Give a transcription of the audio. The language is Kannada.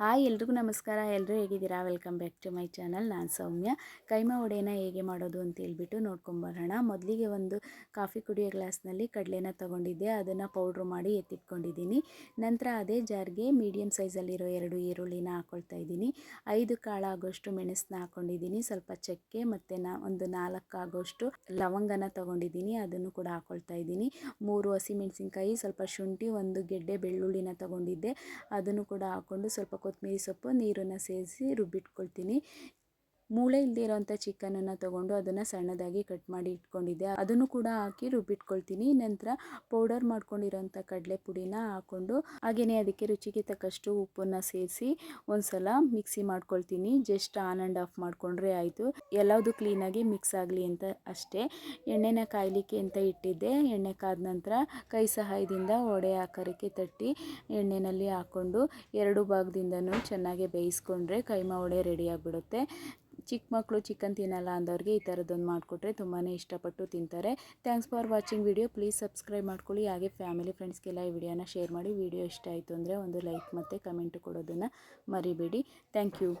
ಹಾಯ್ ಎಲ್ರಿಗೂ ನಮಸ್ಕಾರ. ಎಲ್ಲರೂ ಹೇಗಿದ್ದೀರಾ? Welcome back to my channel. ನಾನು ಸೌಮ್ಯ. ಕೈಮಾ ವಡೆನ ಹೇಗೆ ಮಾಡೋದು ಅಂತ ಹೇಳ್ಬಿಟ್ಟು ನೋಡ್ಕೊಂಬರೋಣ ಮೊದಲಿಗೆ ಒಂದು ಕಾಫಿ ಕುಡಿಯೋ ಗ್ಲಾಸ್ನಲ್ಲಿ ಕಡಲೆನ ತೊಗೊಂಡಿದ್ದೆ. ಅದನ್ನು ಪೌಡ್ರ್ ಮಾಡಿ ಎತ್ತಿಟ್ಕೊಂಡಿದ್ದೀನಿ. ನಂತರ ಅದೇ ಜಾರ್ಗೆ ಮೀಡಿಯಮ್ ಸೈಜಲ್ಲಿರೋ ಎರಡು ಈರುಳ್ಳಿನ ಹಾಕ್ಕೊಳ್ತಾ ಇದ್ದೀನಿ. ಐದು ಕಾಳಾಗೋಷ್ಟು ಮೆಣಸನ್ನ ಹಾಕ್ಕೊಂಡಿದ್ದೀನಿ ಸ್ವಲ್ಪ ಚಕ್ಕೆ ಮತ್ತು ನಾ ಒಂದು ನಾಲ್ಕು ಆಗೋಷ್ಟು ಲವಂಗನ ತೊಗೊಂಡಿದ್ದೀನಿ. ಅದನ್ನು ಕೂಡ ಹಾಕ್ಕೊಳ್ತಾ ಇದ್ದೀನಿ. ಮೂರು ಹಸಿಮೆಣಸಿನ್ಕಾಯಿ ಸ್ವಲ್ಪ ಶುಂಠಿ, ಒಂದು ಗೆಡ್ಡೆ ಬೆಳ್ಳುಳ್ಳಿನ ತೊಗೊಂಡಿದ್ದೆ. ಅದನ್ನು ಕೂಡ ಹಾಕ್ಕೊಂಡು ಸ್ವಲ್ಪ ಕೊತ್ತಂಬರಿ ಸೊಪ್ಪು ನೀರನ್ನು ಸೇರಿಸಿ ರುಬ್ಬಿಟ್ಕೊಳ್ತೀನಿ. ಮೂಳೆ ಇಲ್ಲದೆ ಇರೋವಂಥ ಚಿಕನನ್ನು ತೊಗೊಂಡು ಅದನ್ನು ಸಣ್ಣದಾಗಿ ಕಟ್ ಮಾಡಿ ಇಟ್ಕೊಂಡಿದ್ದೆ. ಅದನ್ನು ಕೂಡ ಹಾಕಿ ರುಬ್ಬಿಟ್ಕೊಳ್ತೀನಿ. ನಂತರ ಪೌಡರ್ ಮಾಡ್ಕೊಂಡಿರೋಂಥ ಕಡಲೆ ಪುಡಿನ ಹಾಕ್ಕೊಂಡು ಹಾಗೆಯೇ ಅದಕ್ಕೆ ರುಚಿಗೆ ತಕ್ಕಷ್ಟು ಉಪ್ಪನ್ನು ಸೇರಿಸಿ ಒಂದ್ಸಲ ಮಿಕ್ಸಿ ಮಾಡ್ಕೊಳ್ತೀನಿ. ಜಸ್ಟ್ ಆನ್ ಆ್ಯಂಡ್ ಆಫ್ ಮಾಡಿಕೊಂಡ್ರೆ ಆಯಿತು. ಎಲ್ಲವುದು ಕ್ಲೀನಾಗಿ ಮಿಕ್ಸ್ ಆಗಲಿ ಅಂತ ಅಷ್ಟೇ. ಎಣ್ಣೆನ ಕಾಯಲಿಕ್ಕೆ ಅಂತ ಇಟ್ಟಿದ್ದೆ. ಎಣ್ಣೆ ಕಾದ ನಂತರ ಕೈ ಸಹಾಯದಿಂದ ಒಡೆ ಆಕಾರಕ್ಕೆ ತಟ್ಟಿ ಎಣ್ಣೆಯಲ್ಲಿ ಹಾಕ್ಕೊಂಡು ಎರಡು ಭಾಗದಿಂದನೂ ಚೆನ್ನಾಗಿ ಬೇಯಿಸ್ಕೊಂಡ್ರೆ ಕೈಮಾ ಒಡೆ ರೆಡಿ ಆಗಿಬಿಡುತ್ತೆ. ಚಿಕ್ಕ ಮಕ್ಕಳು ಚಿಕನ್ ತಿನ್ನಲ್ಲ ಅಂದವ್ರಿಗೆ ಈ ಥರದ್ದೊಂದು ಮಾಡಿಕೊಟ್ರೆ ತುಂಬಾ ಇಷ್ಟಪಟ್ಟು ತಿಂತಾರೆ. Thanks for watching video please subscribe ಮಾಡ್ಕೊಳ್ಳಿ. ಹಾಗೆ ಫ್ಯಾಮಿಲಿ ಫ್ರೆಂಡ್ಸ್ಗೆಲ್ಲ ಈ ವಿಡಿಯೋನ ಶೇರ್ ಮಾಡಿ. ವಿಡಿಯೋ ಇಷ್ಟ ಆಯಿತು ಅಂದರೆ ಒಂದು ಲೈಕ್ ಮತ್ತು ಕಮೆಂಟ್ ಕೊಡೋದನ್ನು ಮರಿಬೇಡಿ. Thank you